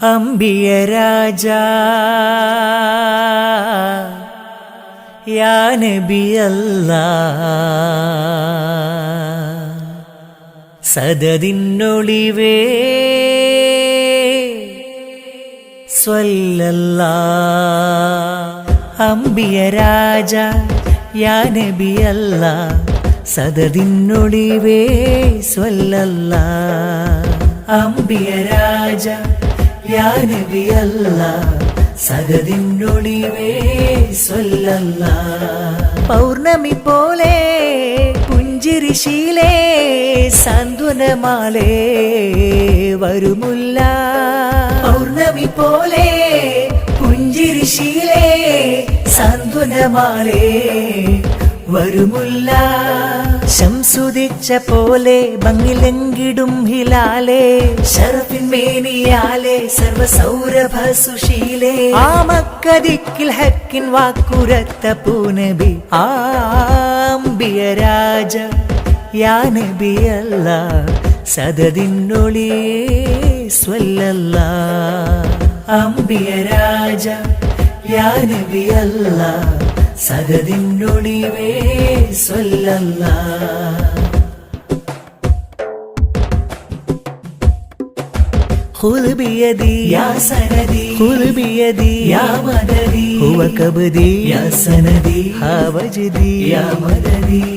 അമ്പിയ രാജ യാ നബിയല്ല സദതിന്നൊളിവേ സ്വല്ലല്ല. അമ്പിയ രാജ യാനബിയല്ല സദതിന്നൊളിവേ സ്വല്ലല്ല. അമ്പിയ രാജ യാ നബിയല്ല സദതിന്നൊളിവേ സ്വല്ലല്ല. പൗർണമി പോലെ പുഞ്ചിരിശീലേ സാന്ത്വനമാലേ വരുമുല്ല. പൗർണമി പോലെ പുഞ്ചിരിശീലേ സാന്ത്വനമാലേ വരുമുല്ല. ശംസുദിച്ച പോലെ ഭംഗിലെങ്കിടും ഹിലാലേ ഷറഫിൻ മേനിയാലേ സർവസൗരഭ സുശീലേ ആ മക്കതിക്കിൽ ഹക്കിൻ വാക്കുരത്ത പൂനബി ആംബിയ രാജ യാ നബിയല്ല സദതിന്നൊളിയേ സ്വല്ലല്ല. അംബിയ രാജ യാ നബിയല്ല സദതിന്നൊളിവേ സ്വല്ലല്ല خذ بيدي يا سندي خذ بيدي يا مددي هو كبدي يا سندي ها وجدي يا مددي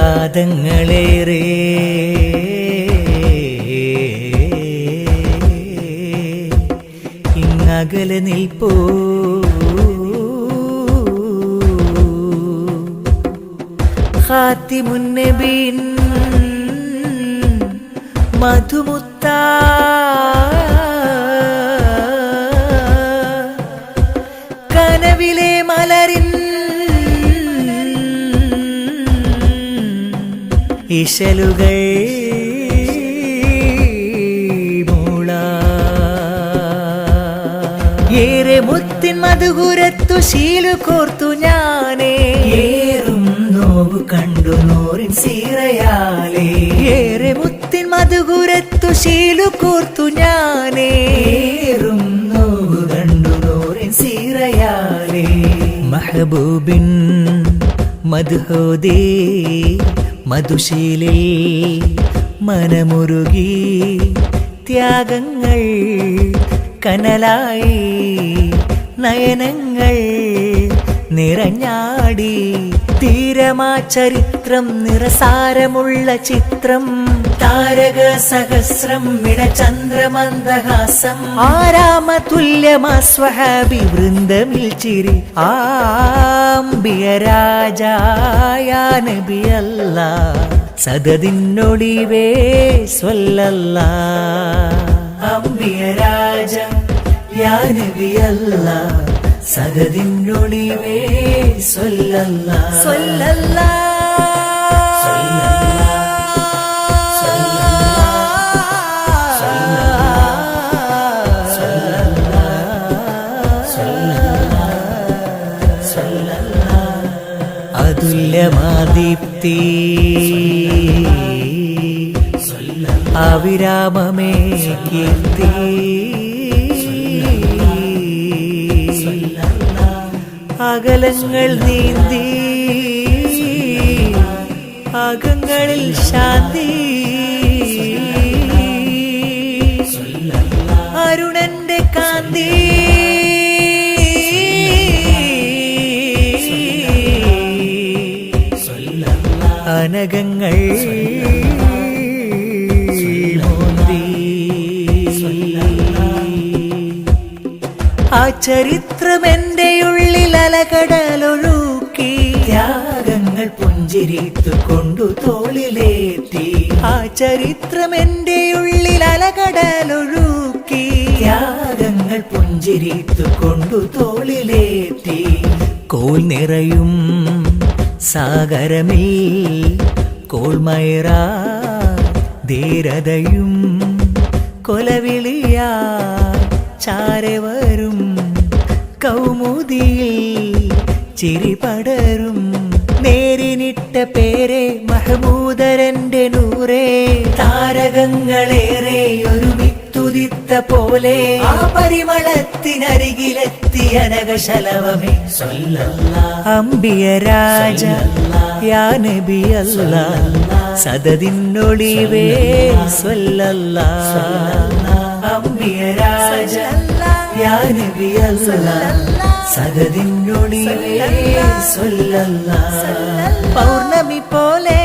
കാതങ്ങളേറെ ഇങ്ങകലെ നിൽപ്പോ. ഖാത്തിമുന്നബീൻ മധുമുത്ത. കനവിലെ ഇശലുകൾ ഏറെ മുത്തിൻ മധുകുരത്തു ശീലു കോർത്തു ഞാനേ. ഏറും നോവ് കണ്ടു നോറിൻ സീറയാലേ. ഏറെ മുത്തിൻ മധുകുരത്തു ശീലു കോർത്തു ഞാനേ. ഏറും നോവ് കണ്ടു നോറിൻ സീറയാലേ. മഹബൂബിൻ മധുഹോദേ. മധുശീലിൽ മനമുരുകി ത്യാഗങ്ങൾ കനലായി നയനങ്ങൾ നിറഞ്ഞാടി തീരമാ ചരിത്രം നിറസാരമുള്ള ചിത്രം താരക സഹസ്രം മിടചന്ദ്രമന്ദഹാസം ആരാമ തുല്യമാസ്വഹാബി വൃന്ദമിൽ ചിരി ആംബിയ രാജായ നബിയല്ല സദതിന്നൊളിവേ സ്വല്ലല്ല അമ്പിയ രാജ യാ നബിയല്ല സദതിന്നൊളിവേ സ്വല്ലല്ല സ്വല്ലല്ല അതുല്യമാദീപ്തി അവിരാമമേ കീർത്തി. അകലങ്ങൾ നീന്തി. അകങ്ങളിൽ ശാന്തി. അനകങ്ങൾ ആ ചരിത്രം ഉള്ളിൽ അലകടലൊഴുക്കി. ത്യാഗങ്ങൾ പുഞ്ചിരിത്തു കൊണ്ടു തോളിലേത്തി ആ ചരിത്രം ഉള്ളിൽ അലകടലൊഴുക്കി. ത്യാഗങ്ങൾ പുഞ്ചിരിത്തു കൊണ്ടു തോളിലേത്തി കോൽ നിറയും സാഗരമിൽ കോൾമയറ ധീരതയും കൊലവിളിയാ ചാരെ വരും കൗമുദിയിൽ ചിരി പടരും. നേരിനിട്ട പേരെ മഹമൂദരന്റെ നൂറേ ഒരുമിത്തുതിത്ത പോലെ ആ പരിമളത്തിനരികിലെത്തി അനകശലവമേ അമ്പിയ രാജ യാ നബി അല്ലാ സദതിന്നൊളിവേ സ്വല്ലല്ല. അമ്പിയ രാജ യാ നബി അല്ലാ സദതിന്നൊളിവേ സ്വല്ലല്ല. പൗർണമി പോലെ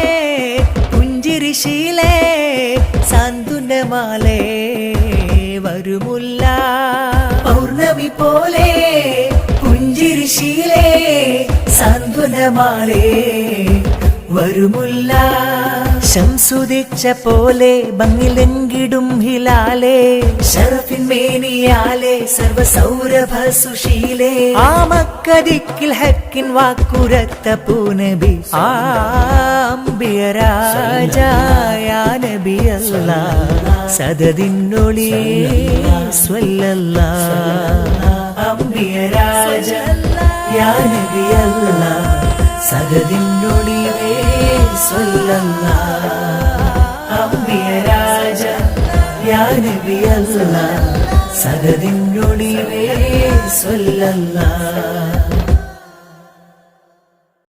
പുഞ്ചിരിശീലേ സാന്തുനമാലേ പൗർണമി പോലെ പുഞ്ചിരിശീലേ സാന്ത്വനമാലേ വരുമുല്ല. ശംസുദിച്ച പോലെ ഭംഗിലെങ്കിടും ഹിലാലേ ഷറഫിൻ മേനിയാലേ സർവ സൗരഭ സുശീലേ ആ മക്കതിക്കിൽ ഹക്കിൻ വാക്കുരത്ത പൂനബി ആംബിയ രാജായ നബി അല്ലാ സദതിന്നൊളി സ്വല്ലല്ല. അംബിയ രാജ യാ നബി അല്ലാ സദതിന്നൊളിവേ സ്വല്ലല്ലാ. യാ നബി അല്ലാ സദതിന്നൊളിവേ സ്വല്ലല്ലാ.